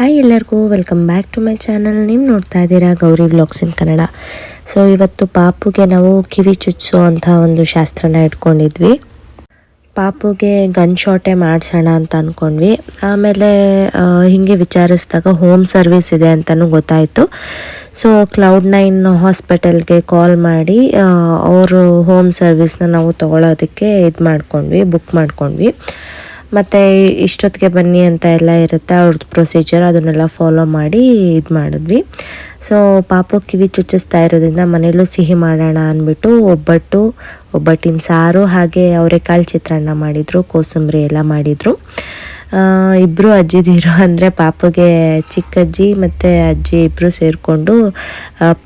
Hi ಎಲ್ಲರಿಗೂ welcome back to my channel ನೀವು ನೋಡ್ತಾ ಇದ್ದೀರಾ Gowri vlogs in Kannada. So ಇವತ್ತು ಪಾಪುಗೆ ನಾವು ಕಿವಿ ಚುಚ್ಚೋ ಅಂತ ಒಂದು ಶಾಸ್ತ್ರನ ಇಟ್ಕೊಂಡಿದ್ವಿ. ಪಾಪುಗೆ ಗನ್ ಶಾಟೇ ಮಾಡಿಸೋಣ ಅಂತ ಅಂದ್ಕೊಂಡ್ವಿ ಆಮೇಲೆ ಹೀಗೆ ವಿಚಾರಿಸಿದಾಗ ಹೋಮ್ ಸರ್ವಿಸ್ ಇದೆ ಅಂತಲೂ ಗೊತ್ತಾಯಿತು. ಸೊ ಕ್ಲೌಡ್ ನೈನ್ ಹಾಸ್ಪಿಟಲ್ಗೆ ಕಾಲ್ ಮಾಡಿ ಅವರು ಹೋಮ್ ಸರ್ವಿಸ್ನ ನಾವು ತೊಗೊಳೋದಕ್ಕೆ ಇದು ಮಾಡ್ಕೊಂಡ್ವಿ ಬುಕ್ ಮಾಡ್ಕೊಂಡ್ವಿ. ಮತ್ತು ಇಷ್ಟೊತ್ತಿಗೆ ಬನ್ನಿ ಅಂತ ಎಲ್ಲ ಇರುತ್ತೆ, ಅವ್ರದ್ದು ಪ್ರೊಸೀಜರ್ ಅದನ್ನೆಲ್ಲ ಫಾಲೋ ಮಾಡಿ ಇದು ಮಾಡಿದ್ವಿ. ಸೊ ಪಾಪು ಕಿವಿ ಚುಚ್ಚಿಸ್ತಾ ಇರೋದ್ರಿಂದ ಮನೇಲೂ ಸಿಹಿ ಮಾಡೋಣ ಅಂದ್ಬಿಟ್ಟು ಒಬ್ಬಟ್ಟು, ಒಬ್ಬಟ್ಟಿನ ಸಾರು ಹಾಗೆ ಅವರೆಕಾಳು ಚಿತ್ರಾನ್ನ ಮಾಡಿದರು, ಕೋಸಂಬರಿ ಎಲ್ಲ ಮಾಡಿದರು. ಇಬ್ಬರು ಅಜ್ಜಿದಿರು ಅಂದರೆ ಪಾಪಗೆ ಚಿಕ್ಕಜ್ಜಿ ಮತ್ತು ಅಜ್ಜಿ ಇಬ್ಬರು ಸೇರಿಕೊಂಡು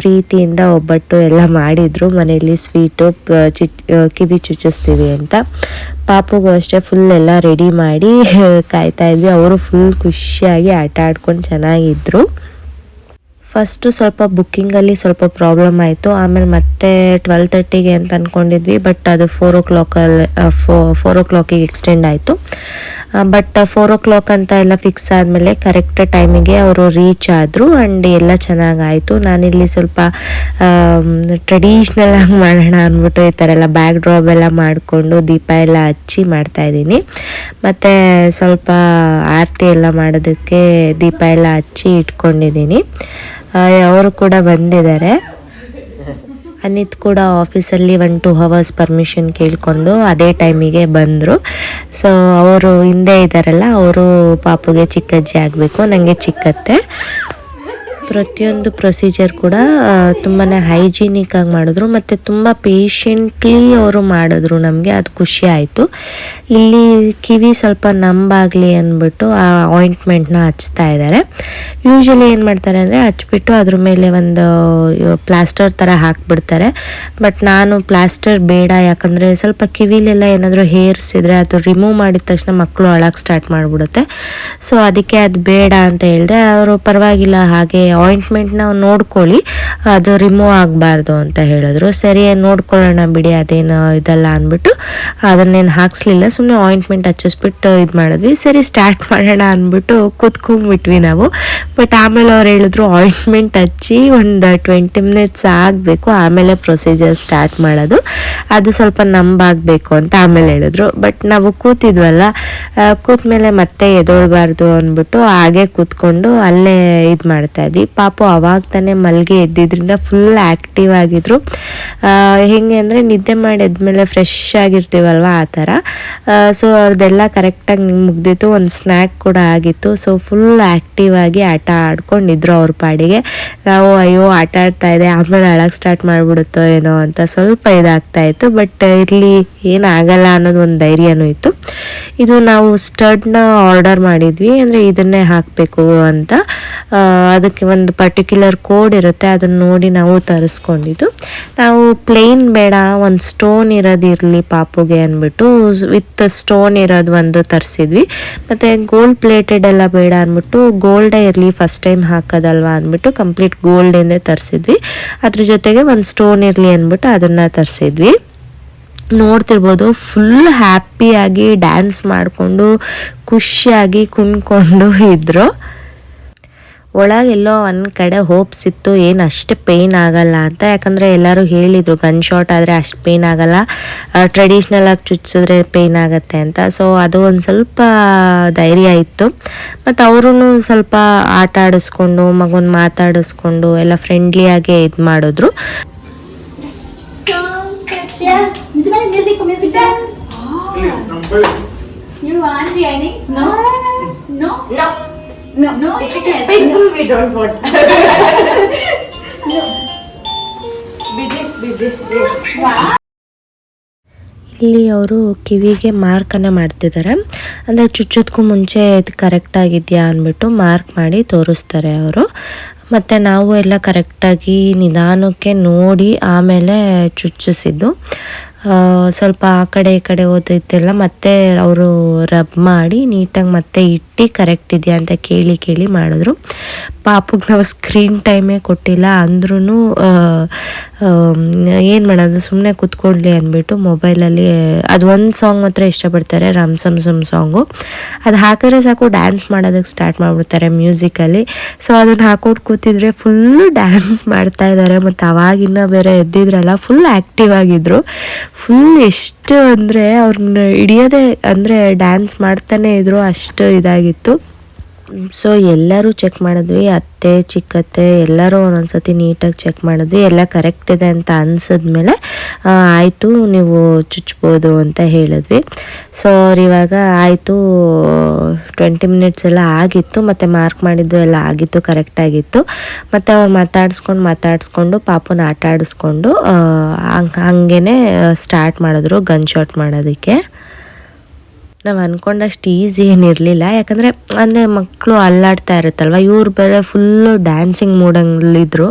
ಪ್ರೀತಿಯಿಂದ ಒಬ್ಬಟ್ಟು ಎಲ್ಲ ಮಾಡಿದರು. ಮನೆಯಲ್ಲಿ ಸ್ವೀಟು ಚಿ ಕಿವಿ ಚುಚ್ಚಿಸ್ತೀವಿ ಅಂತ. ಪಾಪುಗೂ ಅಷ್ಟೇ ಫುಲ್ ಎಲ್ಲ ರೆಡಿ ಮಾಡಿ ಕಾಯ್ತಾ ಇದ್ವಿ. ಅವರು ಫುಲ್ ಖುಷಿಯಾಗಿ ಆಟ ಆಡ್ಕೊಂಡು ಚೆನ್ನಾಗಿದ್ದರು ಫಸ್ಟು ಸ್ವಲ್ಪ ಬುಕ್ಕಿಂಗಲ್ಲಿ ಸ್ವಲ್ಪ ಪ್ರಾಬ್ಲಮ್ ಆಯಿತು. ಆಮೇಲೆ ಮತ್ತೆ ಟ್ವೆಲ್ ತರ್ಟಿಗೆ ಅಂತ ಅಂದ್ಕೊಂಡಿದ್ವಿ ಬಟ್ ಅದು ಫೋರ್ ಓ ಕ್ಲಾಕಲ್ಲಿ ಫೋರ್ ಓ ಕ್ಲಾಕಿಗೆ ಎಕ್ಸ್ಟೆಂಡ್ ಆಯಿತು. ಬಟ್ ಫೋರ್ ಓ ಕ್ಲಾಕ್ ಅಂತ ಎಲ್ಲ ಫಿಕ್ಸ್ ಆದಮೇಲೆ ಕರೆಕ್ಟ್ ಟೈಮಿಗೆ ಅವರು ರೀಚ್ ಆದರು. ಆ್ಯಂಡ್ ಎಲ್ಲ ಚೆನ್ನಾಗಾಯಿತು. ನಾನಿಲ್ಲಿ ಸ್ವಲ್ಪ ಟ್ರೆಡಿಷ್ನಲ್ ಆಗಿ ಮಾಡೋಣ ಅಂದ್ಬಿಟ್ಟು ಈ ಥರ ಎಲ್ಲ ಬ್ಯಾಕ್ ಡ್ರಾಪ್ ಎಲ್ಲ ಮಾಡಿಕೊಂಡು ದೀಪ ಎಲ್ಲ ಹಚ್ಚಿ ಮಾಡ್ತಾಯಿದ್ದೀನಿ ಮತ್ತು ಸ್ವಲ್ಪ ಆರತಿ ಎಲ್ಲ ಮಾಡೋದಕ್ಕೆ ದೀಪ ಎಲ್ಲ ಹಚ್ಚಿ ಇಟ್ಕೊಂಡಿದ್ದೀನಿ. ಅವರು ಕೂಡ ಬಂದಿದ್ದಾರೆ. ಅನಿತ್ ಕೂಡ ಆಫೀಸಲ್ಲಿ ಒನ್ ಟು ಅವರ್ಸ್ ಪರ್ಮಿಷನ್ ಕೇಳಿಕೊಂಡು ಅದೇ ಟೈಮಿಗೆ ಬಂದರು. ಸೊ ಅವರು ಹಿಂದೆ ಇದ್ದಾರಲ್ಲ ಅವರು ಪಾಪುಗೆ ಚಿಕ್ಕಜ್ಜಿ ಆಗಬೇಕು ನನಗೆ ಚಿಕ್ಕತ್ತೆ. ಪ್ರತಿಯೊಂದು ಪ್ರೊಸೀಜರ್ ಕೂಡ ತುಂಬಾ ಹೈಜೀನಿಕ್ ಆಗಿ ಮಾಡಿದ್ರು. ಮತ್ತು ತುಂಬ ಪೇಷಂಟ್ಲಿ ಅವರು ಮಾಡಿದ್ರು ನಮಗೆ. ಅದು ಖುಷಿ ಆಯಿತು. ಇಲ್ಲಿ ಕಿವಿ ಸ್ವಲ್ಪ ನಂಬಾಗಲಿ ಅಂದ್ಬಿಟ್ಟು ಆ ಆಯಿಂಟ್ಮೆಂಟ್ನ ಹಚ್ತಾ ಇದ್ದಾರೆ ಯೂಶಲಿ ಏನು ಮಾಡ್ತಾರೆ ಅಂದರೆ, ಹಚ್ಬಿಟ್ಟು ಅದ್ರ ಮೇಲೆ ಒಂದು ಪ್ಲಾಸ್ಟರ್ ಥರ ಹಾಕ್ಬಿಡ್ತಾರೆ. ಬಟ್ ನಾನು ಪ್ಲಾಸ್ಟರ್ ಬೇಡ. ಯಾಕಂದರೆ ಸ್ವಲ್ಪ ಕಿವಿಲೆಲ್ಲ ಏನಾದರೂ ಹೇರ್ಸ್ ಇದ್ದರೆ ಅದು ರಿಮೂವ್ ಮಾಡಿದ ತಕ್ಷಣ ಮಕ್ಕಳು ಅಳಕ್ಕೆ ಸ್ಟಾರ್ಟ್ ಮಾಡಿಬಿಡುತ್ತೆ. ಸೊ ಅದಕ್ಕೆ ಅದು ಬೇಡ ಅಂತ ಹೇಳಿದೆ. ಅವರು ಪರವಾಗಿಲ್ಲ, ಹಾಗೆ ಆಯಿಂಟ್ಮೆಂಟ್ನ ನೋಡ್ಕೊಳ್ಳಿ. ಅದು ರಿಮೂವ್ ಆಗಬಾರ್ದು ಅಂತ ಹೇಳಿದ್ರು. ಸರಿ, ನೋಡ್ಕೊಳ್ಳೋಣ ಬಿಡಿ, ಅದೇನು ಇದಲ್ಲ ಅಂದ್ಬಿಟ್ಟು ಅದನ್ನೇನು ಹಾಕ್ಸ್ಲಿಲ್ಲ. ಸುಮ್ಮನೆ ಆಯಿಂಟ್ಮೆಂಟ್ ಹಚ್ಚಿಸ್ಬಿಟ್ಟು ಇದು ಮಾಡಿದ್ವಿ. ಸರಿ ಸ್ಟಾರ್ಟ್ ಮಾಡೋಣ ಅಂದ್ಬಿಟ್ಟು ಕೂತ್ಕೊಂಡ್ಬಿಟ್ವಿ ನಾವು. ಬಟ್ ಆಮೇಲೆ ಅವ್ರು ಹೇಳಿದ್ರು ಆಯಿಂಟ್ಮೆಂಟ್ ಹಚ್ಚಿ ಒಂದು ಟ್ವೆಂಟಿ ಮಿನಿಟ್ಸ್ ಆಗಬೇಕು. ಆಮೇಲೆ ಪ್ರೊಸೀಜರ್ ಸ್ಟಾರ್ಟ್ ಮಾಡೋದು. ಅದು ಸ್ವಲ್ಪ ನಂಬಾಗಬೇಕು ಅಂತ ಆಮೇಲೆ ಹೇಳಿದ್ರು. ಬಟ್ ನಾವು ಕೂತಿದ್ವಲ್ಲ ಕೂತ ಕೂತ್ಮೇಲೆ ಮತ್ತೆ ಎದೊಳ್ಬಾರ್ದು ಅಂದ್ಬಿಟ್ಟು ಹಾಗೆ ಕೂತ್ಕೊಂಡು ಅಲ್ಲೇ ಇದು ಮಾಡ್ತಾ ಇದ್ವಿ. ಪಾಪು ಅವಾಗ ತಾನೇ ಮಲ್ಗೆ ಎದ್ದಿದ್ರಿಂದ ಫುಲ್ ಆ್ಯಕ್ಟಿವ್ ಆಗಿದ್ರು. ಹೇಗೆ ಅಂದರೆ ನಿದ್ದೆ ಮಾಡಿ ಮೇಲೆ ಫ್ರೆಶ್ ಆಗಿರ್ತೀವಲ್ವ ಆ ಥರ. ಸೊ ಅವ್ರದ್ದೆಲ್ಲ ಕರೆಕ್ಟಾಗಿ ಮುಗ್ದಿತ್ತು, ಒಂದು ಸ್ನ್ಯಾಕ್ ಕೂಡ ಆಗಿತ್ತು. ಸೊ ಫುಲ್ ಆ್ಯಕ್ಟಿವ್ ಆಗಿ ಆಟ ಆಡ್ಕೊಂಡಿದ್ರು ಅವ್ರ ಪಾಡಿಗೆ. ನಾವು ಅಯ್ಯೋ, ಆಟ ಆಡ್ತಾ ಇದೆ, ಆಮೇಲೆ ಅಳಕ್ಕೆ ಸ್ಟಾರ್ಟ್ ಮಾಡಿಬಿಡುತ್ತೋ ಏನೋ ಅಂತ ಸ್ವಲ್ಪ ಇದಾಗ್ತಾ ಇತ್ತು. ಬಟ್ ಇಲ್ಲಿ ಏನಾಗಲ್ಲ ಅನ್ನೋದು ಒಂದು ಧೈರ್ಯನೂ ಇತ್ತು. ಇದು ನಾವು ಸ್ಟಡ್ನ ಆರ್ಡರ್ ಮಾಡಿದ್ವಿ, ಅಂದರೆ ಇದನ್ನೇ ಹಾಕಬೇಕು ಅಂತ. ಅದಕ್ಕೆ ಒಂದು ಪರ್ಟಿಕ್ಯುಲರ್ ಕೋಡ್ ಇರುತ್ತೆ, ಅದನ್ನು ನೋಡಿ ನಾವು ತರಿಸ್ಕೊಂಡಿದ್ದು. ನಾವು ಪ್ಲೇನ್ ಬೇಡ, ಒಂದು ಸ್ಟೋನ್ ಇರೋದಿರಲಿ ಪಾಪುಗೆ ಅಂದ್ಬಿಟ್ಟು ವಿತ್ ಸ್ಟೋನ್ ಇರೋದು ಒಂದು ತರಿಸಿದ್ವಿ. ಮತ್ತು ಗೋಲ್ಡ್ ಪ್ಲೇಟೆಡ್ ಎಲ್ಲ ಬೇಡ ಅಂದ್ಬಿಟ್ಟು ಗೋಲ್ಡೇ ಇರಲಿ ಫಸ್ಟ್ ಟೈಮ್ ಹಾಕೋದಲ್ವಾ ಅಂದ್ಬಿಟ್ಟು ಕಂಪ್ಲೀಟ್ ಗೋಲ್ಡಿಂದೇ ತರಿಸಿದ್ವಿ. ಅದ್ರ ಜೊತೆಗೆ ಒಂದು ಸ್ಟೋನ್ ಇರಲಿ ಅಂದ್ಬಿಟ್ಟು ಅದನ್ನು ತರಿಸಿದ್ವಿ. ನೋಡ್ತಿರ್ಬೋದು ಫುಲ್ ಹ್ಯಾಪಿಯಾಗಿ ಡ್ಯಾನ್ಸ್ ಮಾಡಿಕೊಂಡು, ಖುಷಿಯಾಗಿ ಕುಣ್ಕೊಂಡು ಇದ್ರು. ಒಳಗೆಲ್ಲೋ ಒಂದು ಕಡೆ ಹೋಪ್ಸ್ ಇತ್ತು ಏನು ಅಷ್ಟು ಪೇಯ್ನ್ ಆಗಲ್ಲ ಅಂತ. ಯಾಕಂದರೆ ಎಲ್ಲರೂ ಹೇಳಿದರು ಗನ್ ಶಾಟ್ ಆದರೆ ಅಷ್ಟು ಪೇಯ್ನ್ ಆಗಲ್ಲ ಟ್ರೆಡಿಷ್ನಲ್ ಆಗಿ ಚುಚ್ಚಿದ್ರೆ ಪೇಯ್ನ್ ಆಗುತ್ತೆ ಅಂತ. ಸೊ ಅದು ಒಂದು ಸ್ವಲ್ಪ ಧೈರ್ಯ ಇತ್ತು. ಮತ್ತು ಅವರು ಸ್ವಲ್ಪ ಆಟ ಆಡಿಸ್ಕೊಂಡು ಮಗುನ ಮಾತಾಡಿಸ್ಕೊಂಡು ಎಲ್ಲ ಫ್ರೆಂಡ್ಲಿಯಾಗೆ ಇದು ಮಾಡಿದ್ರು? You? No. No. If it is painful, we don't want. ಇಲ್ಲಿ ಅವರು ಕಿವಿಗೆ ಮಾರ್ಕನ್ನು ಮಾಡ್ತಿದ್ದಾರೆ ಅಂದರೆ ಚುಚ್ಚೋದಕ್ಕೂ ಮುಂಚೆ ಇದು ಕರೆಕ್ಟ್ ಆಗಿದೆಯಾ ಅಂದ್ಬಿಟ್ಟು ಮಾರ್ಕ್ ಮಾಡಿ ತೋರಿಸ್ತಾರೆ ಅವರು ಮತ್ತು ನಾವು ಎಲ್ಲ ಕರೆಕ್ಟಾಗಿ ನಿಧಾನಕ್ಕೆ ನೋಡಿ ಆಮೇಲೆ ಚುಚ್ಚಿಸಿದ್ದು ಸ್ವಲ್ಪ ಆ ಕಡೆ ಈ ಕಡೆ ಓದೈತೆಲ್ಲ ಮತ್ತೆ ಅವರು ರಬ್ ಮಾಡಿ ನೀಟಾಗಿ ಮತ್ತೆ ಇಟ್ಟು ಕರೆಕ್ಟ್ ಇದೆಯಾ ಅಂತ ಕೇಳಿ ಕೇಳಿ ಮಾಡಿದ್ರು. ಪಾಪಗೆ ನಾವು ಸ್ಕ್ರೀನ್ ಟೈಮೇ ಕೊಟ್ಟಿಲ್ಲ ಅಂದ್ರೂ ಏನು ಮಾಡೋದು ಸುಮ್ಮನೆ ಕೂತ್ಕೊಳ್ಳಿ ಅಂದ್ಬಿಟ್ಟು ಮೊಬೈಲಲ್ಲಿ ಅದು ಒಂದು ಸಾಂಗ್ ಮಾತ್ರ ಇಷ್ಟಪಡ್ತಾರೆ ರಾಮ್ ಸಮ್ ಸಮ್ ಸಾಂಗು ಅದು ಹಾಕಿದ್ರೆ ಸಾಕು ಡ್ಯಾನ್ಸ್ ಮಾಡೋದಕ್ಕೆ ಸ್ಟಾರ್ಟ್ ಮಾಡಿಬಿಡ್ತಾರೆ ಮ್ಯೂಸಿಕಲ್ಲಿ ಸೊ ಅದನ್ನು ಹಾಕೊಂಡು ಕೂತಿದ್ರೆ ಫುಲ್ಲು ಡ್ಯಾನ್ಸ್ ಮಾಡ್ತಾ ಇದ್ದಾರೆ ಮತ್ತು ಅವಾಗಿನ್ನ ಬೇರೆ ಎದ್ದಿದ್ರಲ್ಲ ಫುಲ್ ಆ್ಯಕ್ಟಿವ್ ಆಗಿದ್ರು. ಫುಲ್ ಎಷ್ಟು ಅಂದರೆ ಅವ್ರನ್ನ ಹಿಡಿಯೋದೇ ಅಂದರೆ ಡ್ಯಾನ್ಸ್ ಮಾಡ್ತಾನೆ ಇದ್ರು ಅಷ್ಟು ಇದಾಗಿತ್ತು. ಸೊ ಎಲ್ಲರೂ ಚೆಕ್ ಮಾಡಿದ್ವಿ. ಅತ್ತೆ, ಚಿಕ್ಕತ್ತೆ ಎಲ್ಲರೂ ಒಂದೊಂದ್ಸತಿ ನೀಟಾಗಿ ಚೆಕ್ ಮಾಡಿದ್ವಿ. ಎಲ್ಲ ಕರೆಕ್ಟ್ ಇದೆ ಅಂತ ಅನ್ಸಿದ್ಮೇಲೆ ಆಯಿತು, ನೀವು ಚುಚ್ಬೋದು ಅಂತ ಹೇಳಿದ್ವಿ. ಸೊ ಅವ್ರು ಇವಾಗ ಆಯಿತು ಟ್ವೆಂಟಿ ಮಿನಿಟ್ಸ್ ಎಲ್ಲ ಆಗಿತ್ತು. ಮತ್ತು ಮಾರ್ಕ್ ಮಾಡಿದ್ದು ಎಲ್ಲ ಆಗಿತ್ತು ಕರೆಕ್ಟಾಗಿತ್ತು ಮತ್ತು ಅವ್ರು ಮಾತಾಡಿಸ್ಕೊಂಡು ಮಾತಾಡಿಸ್ಕೊಂಡು, ಪಾಪನ ಆಟ ಆಡಿಸ್ಕೊಂಡು ಹಂಗೆ ಸ್ಟಾರ್ಟ್ ಮಾಡಿದ್ರು ಗನ್ ಶಾಟ್ ಮಾಡೋದಕ್ಕೆ. ನಾವು ಅಂದ್ಕೊಂಡಷ್ಟು ಈಸಿ ಏನಿರಲಿಲ್ಲ ಯಾಕಂದರೆ, ಅಂದರೆ ಮಕ್ಕಳು ಅಲ್ಲಾಡ್ತಾ ಇರುತ್ತಲ್ವ? ಇವ್ರು ಬೇರೆ ಫುಲ್ಲು ಡ್ಯಾನ್ಸಿಂಗ್ ಮೂಡಂಗಲ್ಲಿದ್ದರು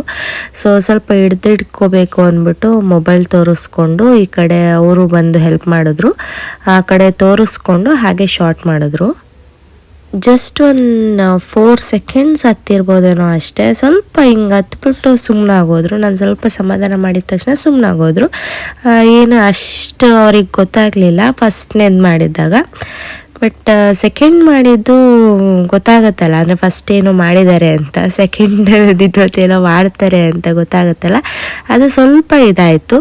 ಸೊ ಸ್ವಲ್ಪ ಹಿಡ್ದಿಟ್ಕೋಬೇಕು ಅಂದ್ಬಿಟ್ಟು ಮೊಬೈಲ್ ತೋರಿಸ್ಕೊಂಡು ಈ ಕಡೆ ಅವರು ಬಂದು ಹೆಲ್ಪ್ ಮಾಡಿದ್ರು. ಆ ಕಡೆ ತೋರಿಸ್ಕೊಂಡು ಹಾಗೆ ಶಾರ್ಟ್ ಮಾಡಿದ್ರು. ಜಸ್ಟ್ ಒಂದು ಫೋರ್ ಸೆಕೆಂಡ್ಸ್ ಹತ್ತಿರ್ಬೋದೇನೋ ಅಷ್ಟೇ. ಸ್ವಲ್ಪ ಹಿಂಗೆ ಹತ್ಬಿಟ್ಟು ಸುಮ್ಮನಾಗೋದ್ರು ನಾನು ಸ್ವಲ್ಪ ಸಮಾಧಾನ ಮಾಡಿದ ತಕ್ಷಣ ಸುಮ್ಮನಾಗೋದ್ರು ಏನು ಅಷ್ಟು ಅವ್ರಿಗೆ ಗೊತ್ತಾಗಲಿಲ್ಲ ಫಸ್ಟ್ನೇದು ಮಾಡಿದ್ದಾಗ. ಬಟ್ ಸೆಕೆಂಡ್ ಮಾಡಿದ್ದು ಗೊತ್ತಾಗತ್ತಲ್ಲ. ಅಂದರೆ ಫಸ್ಟ್ ಏನೋ ಮಾಡಿದ್ದಾರೆ ಅಂತ. ಸೆಕೆಂಡ್ ಏನೋ ಮಾಡ್ತಾರೆ ಅಂತ ಗೊತ್ತಾಗತ್ತಲ್ಲ. ಅದು ಸ್ವಲ್ಪ ಇದಾಯಿತು.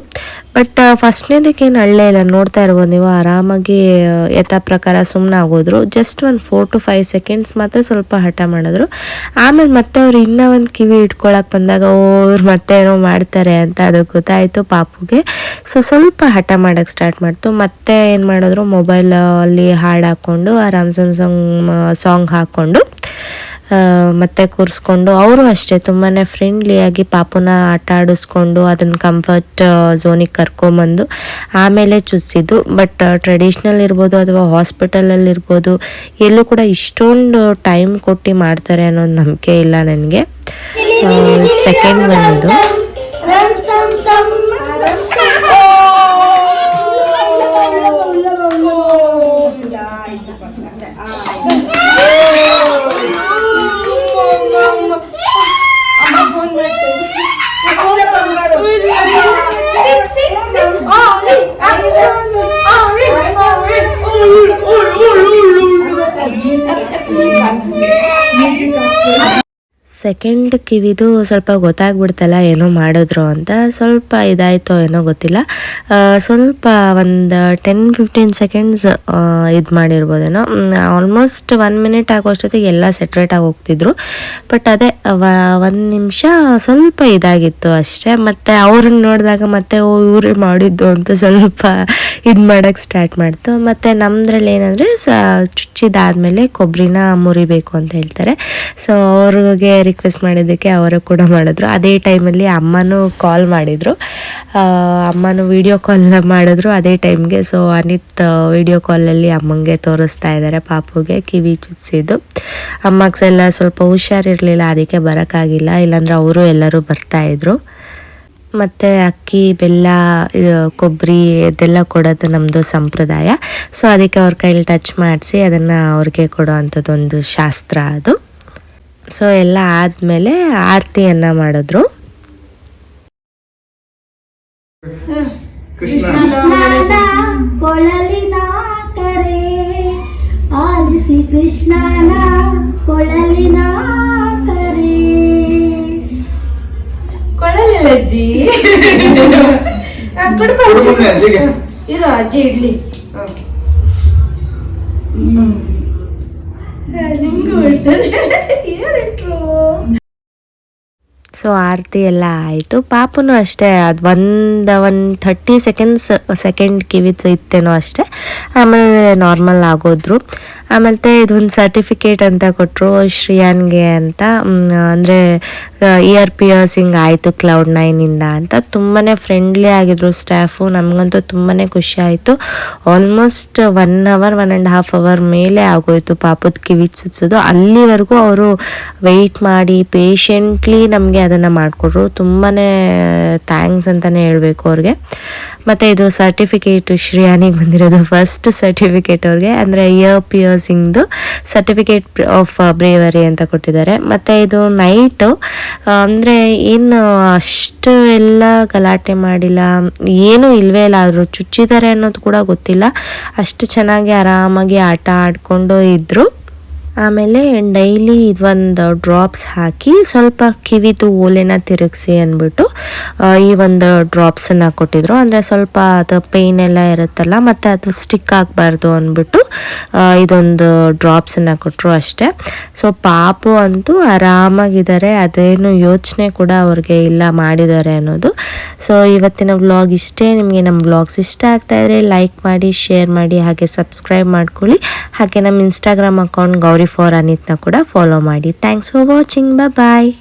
ಬಟ್ ಫಸ್ಟ್ನೇದಕ್ಕೆ ಏನು ಅಳ್ಳೇ ಇಲ್ಲ. ನೋಡ್ತಾ ಇರ್ಬೋದು ನೀವು. ಆರಾಮಾಗಿ ಆ, ಯಥಾ ಪ್ರಕಾರ ಸುಮ್ಮನೆ ಆಗೋದ್ರು ಜಸ್ಟ್ ಒಂದು ಫೋರ್ ಟು ಫೈವ್ ಸೆಕೆಂಡ್ಸ್ ಮಾತ್ರ ಸ್ವಲ್ಪ ಹಠ ಮಾಡಿದ್ರು. ಆಮೇಲೆ ಮತ್ತೆ ಅವ್ರು ಇನ್ನೂ ಒಂದು ಕಿವಿ ಇಟ್ಕೊಳಕ್ಕೆ ಬಂದಾಗ ಅವ್ರು ಮತ್ತೆ ಏನೋ ಮಾಡ್ತಾರೆ ಅಂತ ಅದು ಗೊತ್ತಾಯಿತು ಪಾಪುಗೆ. ಸೊ ಸ್ವಲ್ಪ ಹಠ ಮಾಡೋಕ್ಕೆ ಸ್ಟಾರ್ಟ್ ಮಾಡ್ತು. ಮತ್ತೆ ಏನು ಮಾಡಿದ್ರು? ಮೊಬೈಲಲ್ಲಿ ಹಾಡು ಹಾಕ್ಕೊಂಡು ಆ ರಾಮ್ ಸಮ್ ಸಾಂಗ್ ಹಾಕ್ಕೊಂಡು ಮತ್ತೆ ಕೂರಿಸ್ಕೊಂಡು ಅವರು ಅಷ್ಟೇ ತುಂಬಾ ಫ್ರೆಂಡ್ಲಿಯಾಗಿ ಪಾಪುನ ಆಟ ಆಡಿಸ್ಕೊಂಡು ಅದನ್ನು ಕಂಫರ್ಟ್ ಝೋನಿಗೆ ಕರ್ಕೊಂಬಂದು ಆಮೇಲೆ ಚುಚ್ಚಿದ್ದು ಬಟ್ ಟ್ರೆಡಿಷ್ನಲ್ ಇರ್ಬೋದು ಅಥವಾ ಹಾಸ್ಪಿಟಲಲ್ಲಿ ಇರ್ಬೋದು ಎಲ್ಲೂ ಕೂಡ ಇಷ್ಟೊಂದು ಟೈಮ್ ಕೊಟ್ಟು ಮಾಡ್ತಾರೆ ಅನ್ನೋದು ನಂಬಿಕೆ ಇಲ್ಲ ನನಗೆ ಸೆಕೆಂಡ್ ಬಂದಿದ್ದು ಸೆಕೆಂಡ್ ಕಿವಿದು ಸ್ವಲ್ಪ ಗೊತ್ತಾಗ್ಬಿಡ್ತಲ್ಲ ಏನೋ ಮಾಡಿದ್ರು ಅಂತ. ಸ್ವಲ್ಪ ಇದಾಯಿತೋ ಏನೋ ಗೊತ್ತಿಲ್ಲ. ಸ್ವಲ್ಪ ಒಂದು ಟೆನ್ ಫಿಫ್ಟೀನ್ ಸೆಕೆಂಡ್ಸ್ ಇದು ಮಾಡಿರ್ಬೋದೇನೋ. ಆಲ್ಮೋಸ್ಟ್ ಒನ್ ಮಿನಿಟ್ ಆಗೋಷ್ಟೊತ್ತಿಗೆ ಎಲ್ಲ ಸೆಟ್ರೇಟಾಗಿ ಹೋಗ್ತಿದ್ರು. ಬಟ್ ಅದೇ ಒಂದು ನಿಮಿಷ ಸ್ವಲ್ಪ ಇದಾಗಿತ್ತು ಅಷ್ಟೇ. ಮತ್ತು ಅವ್ರನ್ನ ನೋಡಿದಾಗ ಮತ್ತೆ, ಓ ಮಾಡಿದ್ದು ಅಂತ ಸ್ವಲ್ಪ ಇದು ಮಾಡೋಕ್ಕೆ ಸ್ಟಾರ್ಟ್ ಮಾಡ್ತು. ಮತ್ತು ನಮ್ಮದ್ರಲ್ಲಿ ಏನಂದರೆ ಸ, ಚುಚ್ಚಿದಾದಮೇಲೆ ಕೊಬ್ಬರಿನ ಮುರಿಬೇಕು ಅಂತ ಹೇಳ್ತಾರೆ. ಸೊ ಅವ್ರಿಗೆ ರಿಕ್ವೆಸ್ಟ್ ಮಾಡಿದ್ದಕ್ಕೆ ಅವರು ಕೂಡ ಮಾಡಿದ್ರು. ಅದೇ ಟೈಮಲ್ಲಿ ಅಮ್ಮನೂ ಕಾಲ್ ಮಾಡಿದರು. ಅಮ್ಮನೂ ವಿಡಿಯೋ ಕಾಲ್ ಮಾಡಿದ್ರು ಅದೇ ಟೈಮ್ಗೆ ಸೊ ಅನಿತ್ ವಿಡಿಯೋ ಕಾಲಲ್ಲಿ ಅಮ್ಮಂಗೆ ತೋರಿಸ್ತಾ ಇದ್ದಾರೆ ಪಾಪುಗೆ ಕಿವಿ ಚುಚ್ಚಿದ್ದು. ಅಮ್ಮಗೆ ಎಲ್ಲ ಸ್ವಲ್ಪ ಹುಷಾರಿರಲಿಲ್ಲ, ಅದಕ್ಕೆ ಬರೋಕ್ಕಾಗಿಲ್ಲ. ಇಲ್ಲಾಂದ್ರೆ ಅವರು ಎಲ್ಲರೂ ಬರ್ತಾಯಿದ್ರು ಮತ್ತು ಅಕ್ಕಿ ಬೆಲ್ಲ ಕೊಬ್ಬರಿ ಇದೆಲ್ಲ ಕೊಡೋದು ನಮ್ಮದು ಸಂಪ್ರದಾಯ. ಸೊ ಅದಕ್ಕೆ ಅವ್ರ ಕೈಲಿ ಟಚ್ ಮಾಡಿಸಿ ಅದನ್ನು ಅವ್ರಿಗೆ ಕೊಡೋ ಅಂಥದ್ದೊಂದು ಶಾಸ್ತ್ರ ಅದು. ಸೊ ಎಲ್ಲ ಆದಮೇಲೆ ಆರತಿಯನ್ನು ಮಾಡಿದ್ರು. ಕೃಷ್ಣನ ಕೊಡಲಿಲ್ಲ ಅಜ್ಜಿ ಸುಮ್ನೆ ಅಜ್ಜಿಗೆ. ಇರು ಅಜ್ಜಿ ಇಡ್ಲಿ. ಸೊ ಆರತಿ ಎಲ್ಲ ಆಯಿತು. ಪಾಪನು ಅಷ್ಟೇ ಅದು ಒಂದು ಒಂದು ಥರ್ಟಿ ಸೆಕೆಂಡ್ಸ್ ಸೆಕೆಂಡ್ ಕಿವಿತ್ ಇತ್ತೇನೋ ಅಷ್ಟೇ. ಆಮೇಲೆ ನಾರ್ಮಲ್ ಆಗೋದ್ರು. ಆಮೇಲೆ ಇದೊಂದು ಸರ್ಟಿಫಿಕೇಟ್ ಅಂತ ಕೊಟ್ಟರು ಶ್ರೇಯಾನ್ಗೆ ಅಂತ. ಅಂದರೆ ಇಯರ್ ಪಿಯರ್ಸಿಂಗ್ ಆಯಿತು ಕ್ಲೌಡ್ ನೈನಿಂದ ಅಂತ. ತುಂಬಾ ಫ್ರೆಂಡ್ಲಿ ಆಗಿದ್ರು ಸ್ಟಾಫು ನಮಗಂತೂ ತುಂಬಾ ಖುಷಿ ಆಯಿತು. Almost one hour one and half hour ಮೇಲೆ ಆಗೋಯ್ತು ಪಾಪದ ಕಿವಿ ಚುಚ್ಚೋದು. ಅಲ್ಲಿವರೆಗೂ ಅವರು ವೆಯ್ಟ್ ಮಾಡಿ ಪೇಷೆಂಟ್ಲಿ ನಮಗೆ ಅದನ್ನು ಮಾಡಿಕೊಟ್ರು. ತುಂಬಾ ಥ್ಯಾಂಕ್ಸ್ ಅಂತಲೇ ಹೇಳಬೇಕು ಅವ್ರಿಗೆ. ಮತ್ತು ಇದು ಸರ್ಟಿಫಿಕೇಟು ಶ್ರೇಯಾನಿಗೆ ಬಂದಿರೋದು. ಫಸ್ಟ್ ಸರ್ಟಿಫಿಕೇಟ್ ಅವ್ರಿಗೆ. ಅಂದರೆ ಇಯರ್ ಪಿಯರ್ಸಿಂಗ್ದು ಸರ್ಟಿಫಿಕೇಟ್ ಆಫ್ ಬ್ರೇವರಿ ಅಂತ ಕೊಟ್ಟಿದ್ದಾರೆ. ಮತ್ತು ಇದು ನೈಟು ಅಂದರೆ ಏನು ಅಷ್ಟು ಎಲ್ಲ ಗಲಾಟೆ ಮಾಡಿಲ್ಲ. ಏನೂ ಇಲ್ವೇ ಇಲ್ಲ. ಆದರೂ ಚುಚ್ಚಿದ್ದಾರೆ ಅನ್ನೋದು ಕೂಡ ಗೊತ್ತಿಲ್ಲ. ಅಷ್ಟು ಚೆನ್ನಾಗಿ ಆರಾಮಾಗಿ ಆಟ ಆಡಿಕೊಂಡು ಇದ್ದರು ಆಮೇಲೆ ಡೈಲಿ ಇದೊಂದು ಡ್ರಾಪ್ಸ್ ಹಾಕಿ ಸ್ವಲ್ಪ ಕಿವಿದು ಓಲೆನ ತಿರುಗಿಸಿ ಅಂದ್ಬಿಟ್ಟು ಈ ಒಂದು ಡ್ರಾಪ್ಸನ್ನು ಕೊಟ್ಟಿದ್ರು. ಅಂದರೆ ಸ್ವಲ್ಪ ಅದು ಪೇಯ್ನ್ ಎಲ್ಲ ಇರುತ್ತಲ್ಲ, ಮತ್ತು ಅದು ಸ್ಟಿಕ್ ಆಗಬಾರ್ದು ಅಂದ್ಬಿಟ್ಟು ಇದೊಂದು ಡ್ರಾಪ್ಸನ್ನು ಕೊಟ್ಟರು ಅಷ್ಟೇ. ಸೊ ಪಾಪು ಅಂತೂ ಆರಾಮಾಗಿದ್ದಾರೆ. ಅದೇನು ಯೋಚನೆ ಕೂಡ ಅವ್ರಿಗೆ ಇಲ್ಲ ಮಾಡಿದ್ದಾರೆ ಅನ್ನೋದು. ಸೊ ಇವತ್ತಿನ ವ್ಲಾಗ್ ಇಷ್ಟೇ. ನಿಮಗೆ ನಮ್ಮ ವ್ಲಾಗ್ಸ್ ಇಷ್ಟ ಆಗ್ತಾ ಇದ್ರೆ ಲೈಕ್ ಮಾಡಿ, ಶೇರ್ ಮಾಡಿ, ಹಾಗೆ ಸಬ್ಸ್ಕ್ರೈಬ್ ಮಾಡ್ಕೊಳ್ಳಿ. ಹಾಗೆ ನಮ್ಮ ಇನ್ಸ್ಟಾಗ್ರಾಮ್ ಅಕೌಂಟ್ ಗೌರಿ ಫಾರ್ ಅನಿತ್ನ ಕೂಡ ಫಾಲೋ ಮಾಡಿ. Thanks for watching bye